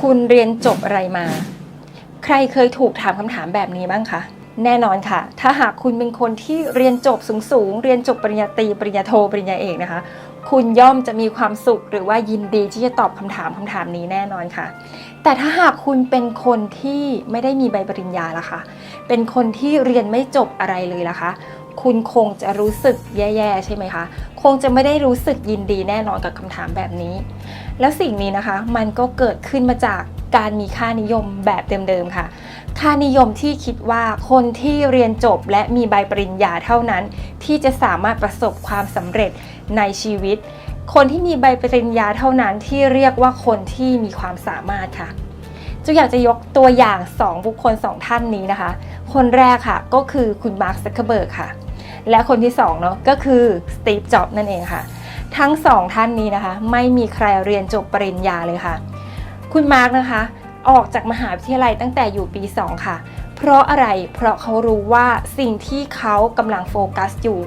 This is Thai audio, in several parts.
คุณเรียนจบอะไรมา ใครเคยถูกถามคำถามแบบนี้บ้างคะ แน่นอนค่ะ ถ้าหากคุณเป็นคนที่เรียนจบสูงๆเรียนจบปริญญาตรี ปริญญาโท ปริญญาเอกนะคะ คุณย่อมจะมีความสุขหรือว่ายินดีที่จะตอบคำถามคำถามนี้แน่นอนค่ะ แต่ถ้าหากคุณเป็นคนที่ไม่ได้มีใบปริญญาล่ะคะ เป็นคนที่เรียนไม่จบอะไรเลยล่ะคะ คุณคงจะรู้สึกแย่ๆใช่ไหมคะ คงจะไม่ได้รู้สึกยินดีแน่นอนกับคำถามแบบนี้ แล้วสิ่งนี้นะคะ มันก็เกิดขึ้นมาจากการมีค่านิยมแบบเดิมๆค่ะ ค่านิยมที่คิดว่าคนที่เรียนจบและมีใบปริญญาเท่านั้น ที่จะสามารถประสบความสำเร็จในชีวิต คนที่มีใบปริญญาเท่านั้นที่เรียกว่าคนที่มีความสามารถค่ะจุอยากจะยกตัวอย่าง 2 บุคคล 2 ท่านนี้นะคะ คนแรกค่ะก็คือคุณมาร์คซักเคเบิร์กค่ะ และคนที่2เนาะก็คือสตีฟจ็อบนั่นเองค่ะ ทั้งสองท่านนี้นะคะ ไม่มีใครเรียนจบปริญญาเลยค่ะ คุณมาร์กนะคะ ออกจากมหาวิทยาลัยตั้งแต่อยู่ปี 2 ค่ะ เพราะอะไรเพราะเขารู้ว่าสิ่งที่เขากำลังโฟกัสอยู่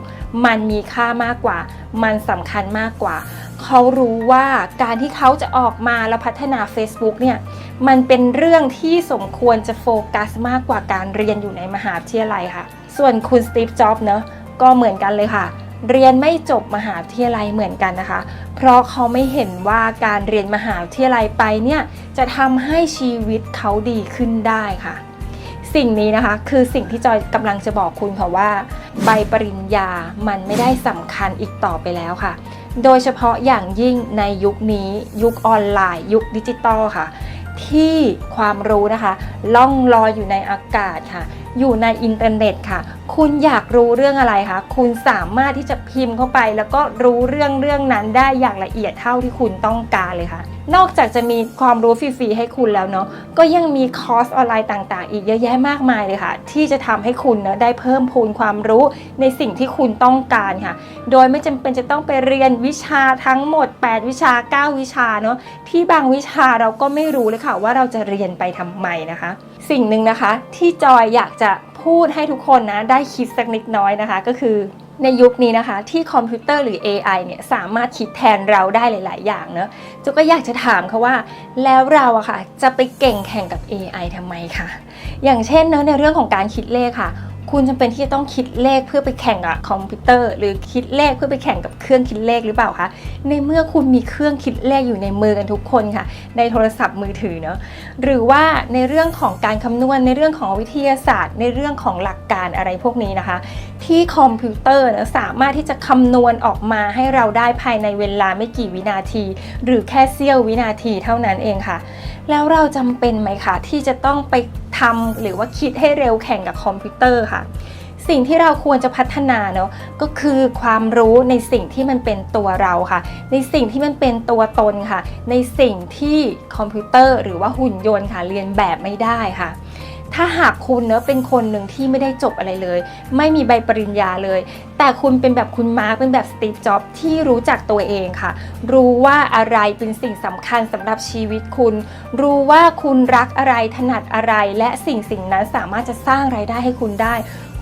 มันมีค่ามากกว่า มันสำคัญมากกว่าเขารู้ว่าการที่เขาจะออกมาแล้วพัฒนา Facebook เนี่ยมันเป็นเรื่องที่สมควรจะโฟกัสมากกว่าการเรียนอยู่ในมหาวิทยาลัยค่ะ ส่วนคุณสตีฟ จ็อบส์เนอะ ก็เหมือนกันเลยค่ะ เรียนไม่จบมหาวิทยาลัยเหมือนกันนะคะ เพราะเขาไม่เห็นว่าการเรียนมหาวิทยาลัยไปเนี่ยจะทำให้ชีวิตเขาดีขึ้นได้ค่ะ สิ่งนี้นะคะคือสิ่งที่จอยกำลังจะบอกคุณค่ะว่า ใบปริญญามันไม่ได้สำคัญอีกต่อไปแล้วค่ะ โดยเฉพาะอย่างยิ่งในยุคนี้ยุคออนไลน์ ยุคดิจิตอลค่ะที่ความรู้นะคะ ล่องลอยอยู่ในอากาศค่ะ อยู่ในอินเทอร์เน็ตค่ะ คุณอยากรู้เรื่องอะไรคะ คุณสามารถที่จะพิมพ์เข้าไป แล้วก็รู้เรื่องเรื่องนั้นได้อย่างละเอียดเท่าที่คุณต้องการเลยค่ะ นอกจากจะมีความรู้ฟรีๆให้คุณแล้วเนาะ ก็ยังมีคอร์สออนไลน์ต่างๆ อีกเยอะแยะมากมายเลยค่ะ ที่จะทำให้คุณเนะได้เพิ่มพูนความรู้ในสิ่งที่คุณต้องการค่ะ โดยไม่จำเป็นจะต้องไปเรียนวิชาทั้งหมด 8 วิชา 9 วิชาเนาะ ที่บางวิชาเราก็ไม่รู้เลยค่ะว่าเราจะเรียนไปทำไมนะคะ สิ่งหนึ่งนะคะที่จอยอยากจะ พูดให้ทุกคนนะได้คิดสักนิดน้อยนะคะ ก็คือในยุคนี้นะคะที่คอมพิวเตอร์หรือ AI เนี่ยสามารถคิดแทนเราได้หลาย ๆ อย่างเนอะจุกก็อยากจะถามเขาว่า แล้วเราอะค่ะจะไปเก่งแข่งกับ AI ทำไมคะอย่างเช่นเนอะในเรื่องของการคิดเลขค่ะ คุณจำเป็นที่จะต้องคิดเลขเพื่อไปแข่งกับคอมพิวเตอร์ หรือคิดเลขเพื่อไปแข่งกับเครื่องคิดเลขหรือเปล่าคะในเมื่อคุณมีเครื่องคิดเลขอยู่ในมือกันทุกคนค่ะ ในโทรศัพท์มือถือเนาะหรือว่าในเรื่องของการคำนวณในเรื่องของวิทยาศาสตร์ ในเรื่องของหลักการอะไรพวกนี้นะคะ ที่คอมพิวเตอร์นะสามารถที่จะคำนวณออกมาให้เราได้ภายในเวลาไม่กี่วินาที หรือแค่เสี้ยววินาทีเท่านั้นเองค่ะ แล้วเราจำเป็นไหมคะที่จะต้องไป ทำหรือว่าคิดให้เร็วแข่งกับคอมพิวเตอร์ค่ะ สิ่งที่เราควรจะพัฒนาเนาะก็คือความรู้ในสิ่งที่มันเป็นตัวเราค่ะ ในสิ่งที่มันเป็นตัวตนค่ะ ในสิ่งที่คอมพิวเตอร์ หรือว่าหุ่นยนต์ค่ะเรียนแบบไม่ได้ค่ะ ถ้าหากคุณเนอะเป็นคนหนึ่งที่ไม่ได้จบอะไรเลย ไม่มีใบปริญญาเลย แต่คุณเป็นแบบคุณมาร์กเป็นแบบสตีฟจ็อบที่รู้จักตัวเองค่ะ รู้ว่าอะไรเป็นสิ่งสำคัญสำหรับชีวิตคุณ รู้ว่าคุณรักอะไรถนัดอะไร และสิ่งสิ่งนั้นสามารถจะสร้างไรายได้ให้คุณได้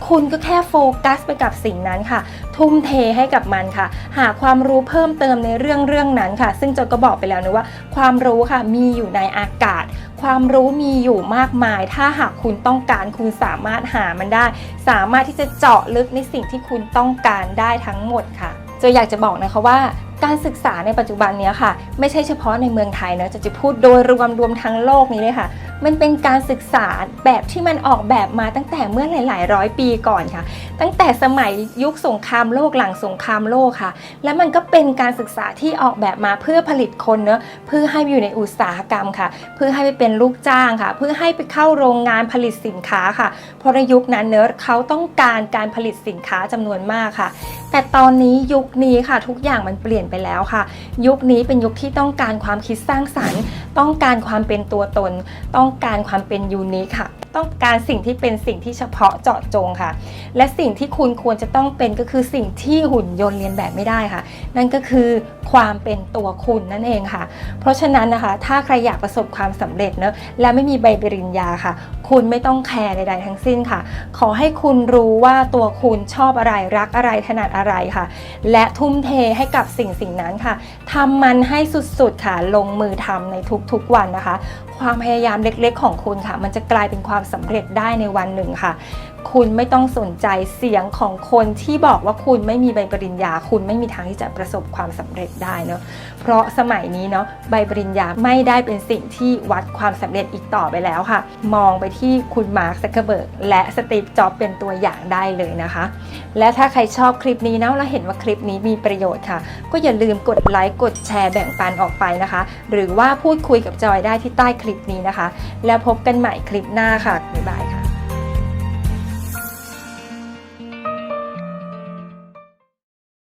คุณก็แค่โฟกัสไปกับสิ่งนั้นค่ะ ทุ่มเทให้กับมันค่ะ หาความรู้เพิ่มเติมในเรื่องเรื่องนั้นค่ะ ซึ่งจก็บอกไปแล้วนะว่า ความรู้ค่ะมีอยู่ในอากาศ ความรู้มีอยู่มากมาย ถ้าหากคุณต้องการคุณสามารถหามันได้ สามารถที่จะเจาะลึกในสิ่งที่คุณต้องการได้ทั้งหมดค่ะจอยอยากจะบอกนะคะว่าการศึกษาในปัจจุบันนี้ค่ะ ไม่ใช่เฉพาะในเมืองไทยนะจะจะพูดโดยรวมรวมทั้งโลกนี้เลยค่ะ มันเป็นการศึกษาแบบที่มันออกแบบมาตั้งแต่เมื่อหลาย ๆ ร้อยปีก่อนค่ะ ตั้งแต่สมัยยุคสงครามโลกหลังสงครามโลกค่ะ และมันก็เป็นการศึกษาที่ออกแบบมาเพื่อผลิตคนเนอะเพื่อให้อยู่ในอุตสาหกรรมค่ะ เพื่อให้ไปเป็นลูกจ้างค่ะ เพื่อให้ไปเข้าโรงงานผลิตสินค้าค่ะเพราะในยุคนั้นเนอะเขาต้องการการผลิตสินค้าจำนวนมากค่ะแต่ตอนนี้ยุคนี้ค่ะทุกอย่างมันเปลี่ยนไปแล้วค่ะ ยุคนี้เป็นยุคที่ต้องการความคิดสร้างสรรค์ ต้องการความเป็นตัวตน ต้องการความเป็นยูนิคค่ะ ต้องการสิ่งที่เป็นสิ่งที่เฉพาะเจาะจงค่ะ และสิ่งที่คุณควรจะต้องเป็นก็คือสิ่งที่หุ่นยนต์เรียนแบบไม่ได้ค่ะ นั่นก็คือความเป็นตัวคุณนั่นเองค่ะ เพราะฉะนั้นนะคะ ถ้าใครอยากประสบความสำเร็จเนอะและไม่มีใบปริญญาค่ะ คุณไม่ต้องแคร์ใดๆทั้งสิ้นค่ะ ขอให้คุณรู้ว่าตัวคุณชอบอะไรรักอะไรถนัดอะไรอะไรค่ะ และทุ่มเทให้กับสิ่งสิ่งนั้นค่ะทำมันให้สุดๆค่ะ ลงมือทำในทุกๆวันนะคะ ความพยายามเล็กๆ ของคุณค่ะ มันจะกลายเป็นความสำเร็จได้ในวันหนึ่งค่ะ คุณไม่ต้องสนใจเสียงของคนที่บอกว่าคุณไม่มีใบปริญญา คุณไม่มีทางที่จะประสบความสำเร็จได้เนอะเพราะสมัยนี้เนาะใบปริญญาไม่ได้เป็นสิ่งที่วัดความสำเร็จอีกต่อไปแล้วค่ะ มองไปที่คุณมาร์คซักเคอร์เบิร์กและสตีฟจ็อบเป็นตัวอย่างได้เลยนะคะ และถ้าใครชอบคลิปนี้นะแล้วเห็นว่าคลิปนี้มีประโยชน์ค่ะ ก็อย่าลืมกดไลค์กดแชร์แบ่งปันออกไปนะคะ หรือว่าพูดคุยกับจอยได้ที่ใต้คลิปนี้นะคะ แล้วพบกันใหม่คลิปหน้าค่ะบ๊ายบายค่ะ